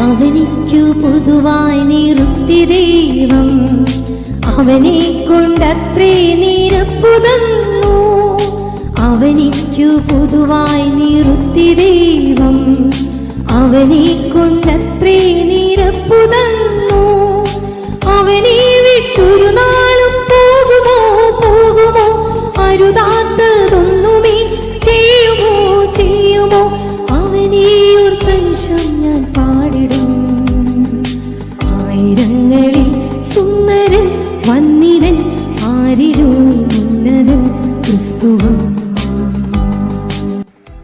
അവനിക്കു പൊതുവായി നിറുത്തി ദൈവം. അവനെ കൊണ്ടത്രേ നിരപ്പു തന്നു. അവനിക്കു പൊതുവായി നിറുത്തി ദൈവം. അവനെ കൊണ്ടത്രേ നിരപ്പു തന്നു. അവനെ വിട്ടൊരു നാളും പോകുമോ പോകുമോ? അരുതാത്തതൊന്നുമേ ചെയ്യുമോ ചെയ്യുമോ? അവനെയോർത്തനിശം ഞാൻ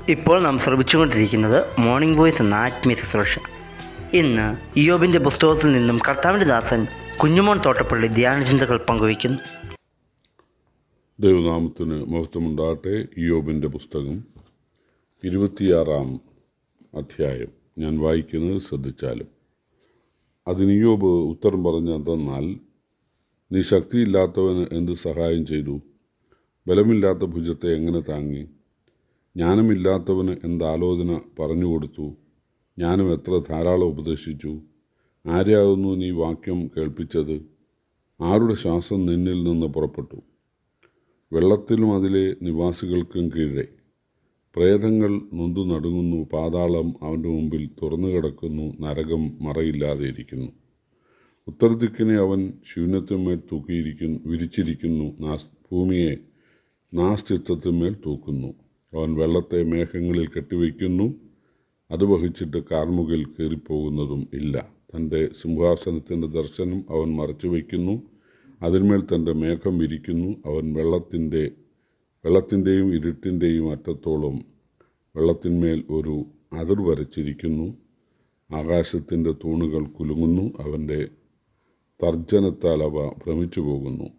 ഇപ്പോൾ നാം ശ്രമിച്ചുകൊണ്ടിരിക്കുന്നത് മോർണിംഗ് വോയിസ് എന്ന ആത്മീയ ശുശ്രൂഷ. ഇന്ന് ഇയോബിന്റെ പുസ്തകത്തിൽ നിന്നും കർത്താവിന്റെ ദാസൻ കുഞ്ഞുമോൻ തോട്ടപ്പള്ളി ധ്യാനചിന്തകൾ പങ്കുവയ്ക്കുന്നു. ദൈവനാമത്തിന് മഹത്വമുണ്ടാകട്ടെ. ഇയോബിന്റെ പുസ്തകം ഇരുപത്തിയാറാം അധ്യായം. ഞാൻ വായിക്കുന്നത് ശ്രദ്ധിച്ചാലും. അതിന് ഇയോബ് ഉത്തരം പറഞ്ഞതെന്നാൽ നീ ശക്തിയില്ലാത്തവന് എന്ത് സഹായം ചെയ്തു? ബലമില്ലാത്ത ഭുജത്തെ എങ്ങനെ താങ്ങി? ജ്ഞാനമില്ലാത്തവന് എന്താലോചന പറഞ്ഞു കൊടുത്തു? ജ്ഞാനം എത്ര ധാരാളം ഉപദേശിച്ചു? ആരെയാകുന്നു നീ വാക്യം കേൾപ്പിച്ചത്? ആരുടെ ശ്വാസം നിന്നിൽ നിന്ന് പുറപ്പെട്ടു? വെള്ളത്തിലും അതിലെ നിവാസികൾക്കും കീഴെ. പ്രേതങ്ങൾ നൊന്തു നടുങ്ങുന്നു പാതാളം അവന്റെ മുമ്പിൽ തുറന്നു കിടക്കുന്നു നരകം മറയില്ലാതെ ഇരിക്കുന്നു. ഉത്തരദിക്കിനെ അവൻ ശൂന്യത്തിന്മേൽ തൂക്കിയിരിക്കുന്നു വിരിച്ചിരിക്കുന്നു ഭൂമിയെ നാസ്തിത്വത്തിന്മേൽ തൂക്കുന്നു. അവൻ വെള്ളത്തെ മേഘങ്ങളിൽ കെട്ടിവയ്ക്കുന്നു. അത് വഹിച്ചിട്ട് കാർമുകിൽ കയറിപ്പോകുന്നതും ഇല്ല. തന്റെ സിംഹാസനത്തിന്റെ ദർശനം അവൻ മറച്ചു വയ്ക്കുന്നു അതിന്മേൽ തന്റെ മേഘം വിരിക്കുന്നു. അവൻ വെള്ളത്തിന്റെ വെള്ളത്തിന്റെയും ഇരുട്ടിന്റെയും അറ്റത്തോളം വെള്ളത്തിന്മേൽ ഒരു അതിർ വരച്ചിരിക്കുന്നു. ആകാശത്തിന്റെ തൂണുകൾ കുലുങ്ങുന്നു. അവന്റെ തർജനത്താൽ അവ ഭ്രമിച്ചു പോകുന്നു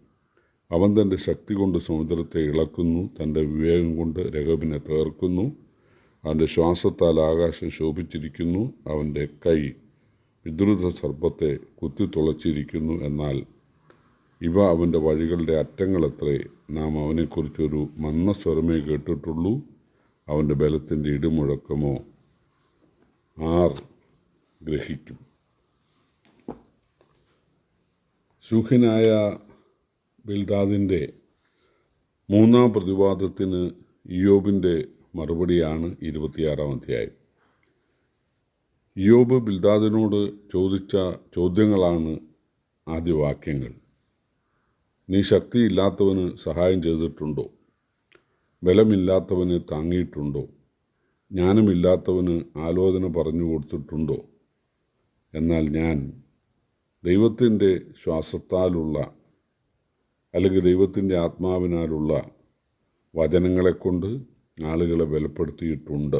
അവൻ തന്റെ ശക്തി കൊണ്ട് സമുദ്രത്തെ ഇളക്കുന്നു തന്റെ വിവേകം കൊണ്ട് രഹബിനെ തകർക്കുന്നു അവന്റെ ശ്വാസത്താൽ ആകാശം ശോഭിച്ചിരിക്കുന്നു അവന്റെ കൈ വിദ്രുത സർപ്പത്തെ കുത്തിത്തുളച്ചിരിക്കുന്നു എന്നാൽ ഇവ അവന്റെ വഴികളുടെ അറ്റങ്ങളത്രേ. നാം അവനെക്കുറിച്ചൊരു മന്ന സ്വരമേ കേട്ടിട്ടുള്ളൂ. അവന്റെ ബലത്തിന്റെ ഇടിമുഴക്കമോ? ആർ ഗ്രഹിക്കും. സുഖനായ ബിൽദാദിന്റെ മൂന്നാം പ്രതിവാദത്തിന് യോബിന്റെ മറുപടിയാണ് ഇരുപത്തിയാറാം അധ്യായം. യോബ് ബിൽദാദിനോട് ചോദിച്ച ചോദ്യങ്ങളാണ് ആദ്യ വാക്യങ്ങൾ. നീ ശക്തിയില്ലാത്തവന് സഹായം ചെയ്തിട്ടുണ്ടോ? ബലമില്ലാത്തവന് താങ്ങിയിട്ടുണ്ടോ? ജ്ഞാനമില്ലാത്തവന് ആലോചന പറഞ്ഞു കൊടുത്തിട്ടുണ്ടോ? എന്നാൽ ഞാൻ ദൈവത്തിന്റെ ശ്വാസത്താലുള്ള അല്ലെങ്കിൽ ദൈവത്തിന്റെ ആത്മാവിനാലുള്ള വചനങ്ങളെക്കൊണ്ട് ആളുകളെ ബലപ്പെടുത്തിയിട്ടുണ്ട്.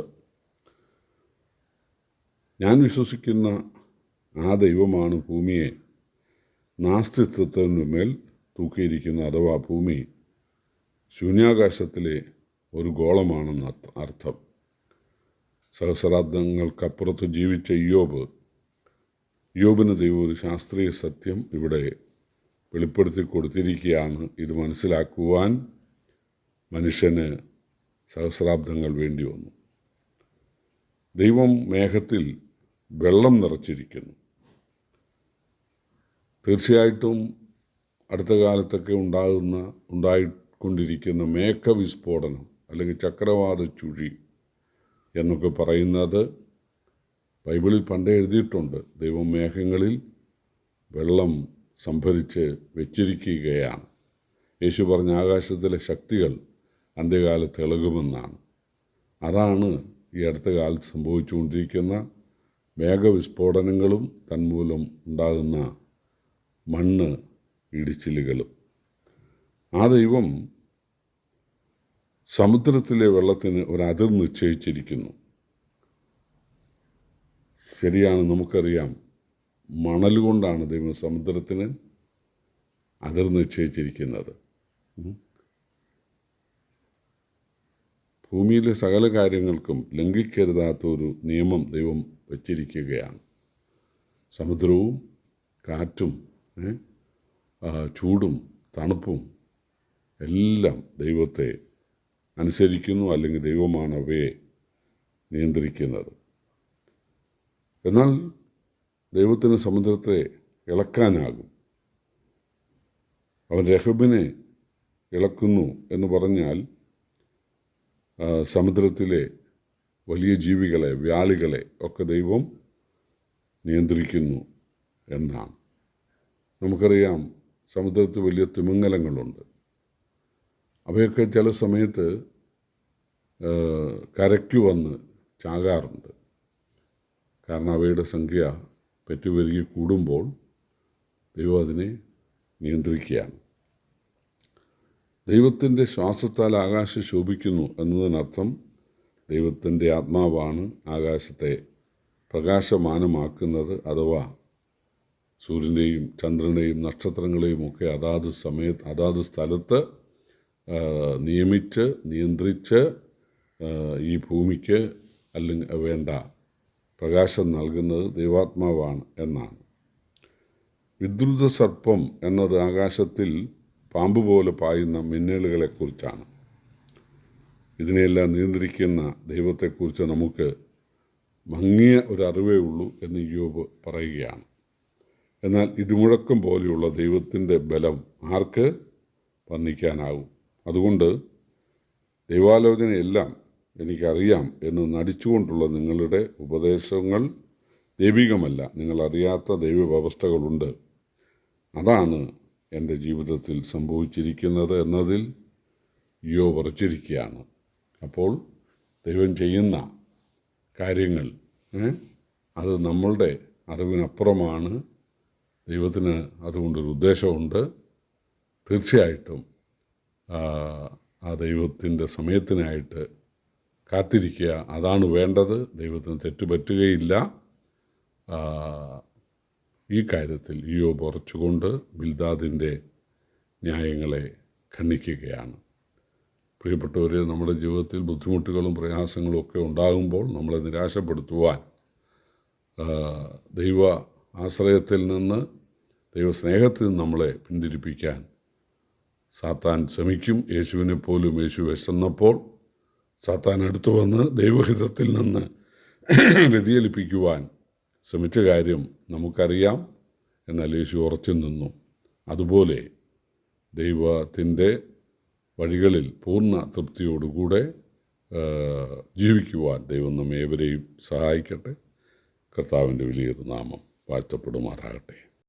ഞാൻ വിശ്വസിക്കുന്ന ആ ദൈവമാണ് ഭൂമിയെ നാസ്തിത്വത്തിന് മേൽ തൂക്കിയിരിക്കുന്ന അഥവാ ഭൂമി ശൂന്യാകാശത്തിലെ ഒരു ഗോളമാണെന്ന് അർത്ഥം സഹസ്രാബ്ദങ്ങൾക്കപ്പുറത്ത് ജീവിച്ച യോബ് യോബിന് ദൈവം ഒരു ശാസ്ത്രീയ സത്യം ഇവിടെ വെളിപ്പെടുത്തി കൊടുത്തിരിക്കുകയാണ്. ഇത് മനസ്സിലാക്കുവാൻ മനുഷ്യന് സഹസ്രാബ്ദങ്ങൾ വേണ്ടി വന്നു. ദൈവം മേഘത്തിൽ വെള്ളം നിറച്ചിരിക്കുന്നു. തീർച്ചയായിട്ടും അടുത്ത കാലത്തൊക്കെ ഉണ്ടാകുന്ന ഉണ്ടായിക്കൊണ്ടിരിക്കുന്ന മേഘ വിസ്ഫോടനം അല്ലെങ്കിൽ ചക്രവാത ചുഴി എന്നൊക്കെ പറയുന്നത് ബൈബിളിൽ പണ്ടേ എഴുതിയിട്ടുണ്ട്. ദൈവം മേഘങ്ങളിൽ വെള്ളം സംഭരിച്ച് വെച്ചിരിക്കുകയാണ്. യേശു പറഞ്ഞ ആകാശത്തിലെ ശക്തികൾ അന്ത്യകാലത്ത് ഇളകുമെന്നാണ്. അതാണ് ഈ അടുത്ത കാലത്ത് സംഭവിച്ചുകൊണ്ടിരിക്കുന്ന മേഘവിസ്ഫോടനങ്ങളും തന്മൂലം ഉണ്ടാകുന്ന മണ്ണ് ഇടിച്ചിലുകളും. ആ ദൈവം സമുദ്രത്തിലെ വെള്ളത്തിന് ഒരു അതിർ നിശ്ചയിച്ചിരിക്കുന്നു. ശരിയാണ് നമുക്കറിയാം. മണൽ കൊണ്ടാണ് ദൈവം സമുദ്രത്തിന് അതിർ നിശ്ചയിച്ചിരിക്കുന്നത്. ഭൂമിയിലെ സകല കാര്യങ്ങൾക്കും ലംഘിക്കരുതാത്ത ഒരു നിയമം ദൈവം വച്ചിരിക്കുകയാണ്. സമുദ്രവും കാറ്റും ചൂടും തണുപ്പും എല്ലാം ദൈവത്തെ അനുസരിക്കുന്നു അല്ലെങ്കിൽ ദൈവമാണ് അവയെ നിയന്ത്രിക്കുന്നത്. എന്നാൽ ദൈവത്തിന് സമുദ്രത്തെ ഇളക്കാനാകും. അവൻ രഹബിനെ ഇളക്കുന്നു എന്ന് പറഞ്ഞാൽ സമുദ്രത്തിലെ വലിയ ജീവികളെ വ്യാളികളെ ഒക്കെ ദൈവം നിയന്ത്രിക്കുന്നു എന്നാണ്. നമുക്കറിയാം സമുദ്രത്തിൽ വലിയ തിമിംഗലങ്ങളുണ്ട്. അവയൊക്കെ ചില സമയത്ത് കരയ്ക്ക് വന്ന് ചാകാറുണ്ട്. കാരണം അവയുടെ സംഖ്യ പെറ്റുപെരുകി കൂടുമ്പോൾ ദൈവം അതിനെ നിയന്ത്രിക്കുകയാണ്. ദൈവത്തിന്റെ ശ്വാസത്താൽ ആകാശം ശോഭിക്കുന്നു എന്നതിനർത്ഥം ദൈവത്തിന്റെ ആത്മാവാണ് ആകാശത്തെ പ്രകാശമാനമാക്കുന്നത് അഥവാ സൂര്യനെയും ചന്ദ്രനെയും നക്ഷത്രങ്ങളെയും ഒക്കെ അതാത് സമയത്ത് അതാത് സ്ഥലത്ത് നിയമിച്ച് നിയന്ത്രിച്ച് ഈ ഭൂമിക്ക് അല്ലെങ്കിൽ വേണ്ട പ്രകാശം നൽകുന്നത് ദൈവാത്മാവാണ് എന്നാണ്. വിദ്രുത സർപ്പം എന്നത് ആകാശത്തിൽ പാമ്പ് പോലെ പായുന്ന മിന്നലുകളെക്കുറിച്ചാണ്. ഇതിനെയെല്ലാം നിയന്ത്രിക്കുന്ന ദൈവത്തെക്കുറിച്ച് നമുക്ക് മങ്ങിയ ഒരു അറിവേ ഉള്ളൂ എന്ന് യോബ് പറയുകയാണ്. എന്നാൽ ഇടിമുഴക്കം പോലെയുള്ള ദൈവത്തിന്റെ ബലം ആർക്ക് വർണിക്കാനാകും? അതുകൊണ്ട് ദൈവാലോചനയെല്ലാം എനിക്കറിയാം എന്ന് നടിച്ചുകൊണ്ടുള്ള നിങ്ങളുടെ ഉപദേശങ്ങൾ ദൈവികമല്ല. നിങ്ങളറിയാത്ത ദൈവവ്യവസ്ഥകളുണ്ട്. അതാണ് എന്റെ ജീവിതത്തിൽ സംഭവിച്ചിരിക്കുന്നത് എന്നതിൽ യോ ഉറച്ചിരിക്കുകയാണ് അപ്പോൾ ദൈവം ചെയ്യുന്ന കാര്യങ്ങൾ അത് നമ്മളുടെ അറിവിനപ്പുറമാണ്. ദൈവത്തിന് അതുകൊണ്ടൊരു ഉദ്ദേശമുണ്ട്. തീർച്ചയായിട്ടും ആ, ആ ദൈവത്തിന്റെ സമയത്തിനായിട്ട് കാത്തിരിക്കുക. അതാണ് വേണ്ടത്. ദൈവത്തിന് തെറ്റുപറ്റുകയില്ല ഈ കാര്യത്തിൽ ഇയോ ഉറച്ചുകൊണ്ട് ബിൽദാദിന്റെ ന്യായങ്ങളെ ഖണ്ഡിക്കുകയാണ്. പ്രിയപ്പെട്ടവർ നമ്മുടെ ജീവിതത്തിൽ ബുദ്ധിമുട്ടുകളും പ്രയാസങ്ങളും ഒക്കെ ഉണ്ടാകുമ്പോൾ നമ്മളെ നിരാശപ്പെടുത്തുവാൻ ദൈവ ആശ്രയത്തിൽ നിന്ന് ദൈവസ്നേഹത്തിൽ നിന്ന് നമ്മളെ പിന്തിരിപ്പിക്കാൻ സാത്താൻ ശ്രമിക്കും. യേശുവിനെപ്പോലും യേശു വിശന്നപ്പോൾ സാത്താൻ അടുത്തു വന്ന് ദൈവഹിതത്തിൽ നിന്ന് വ്യതിചലിപ്പിക്കുവാൻ ശ്രമിച്ച കാര്യം നമുക്കറിയാം. എന്നാൽ യേശു ഉറച്ചു നിന്നു. അതുപോലെ ദൈവത്തിന്റെ വഴികളിൽ പൂർണ തൃപ്തിയോടുകൂടെ ജീവിക്കുവാൻ ദൈവം നമ്മെ ഏവരെയും സഹായിക്കട്ടെ. കർത്താവിന്റെ വലിയൊരു നാമം വാഴ്ത്തപ്പെടുമാറാകട്ടെ.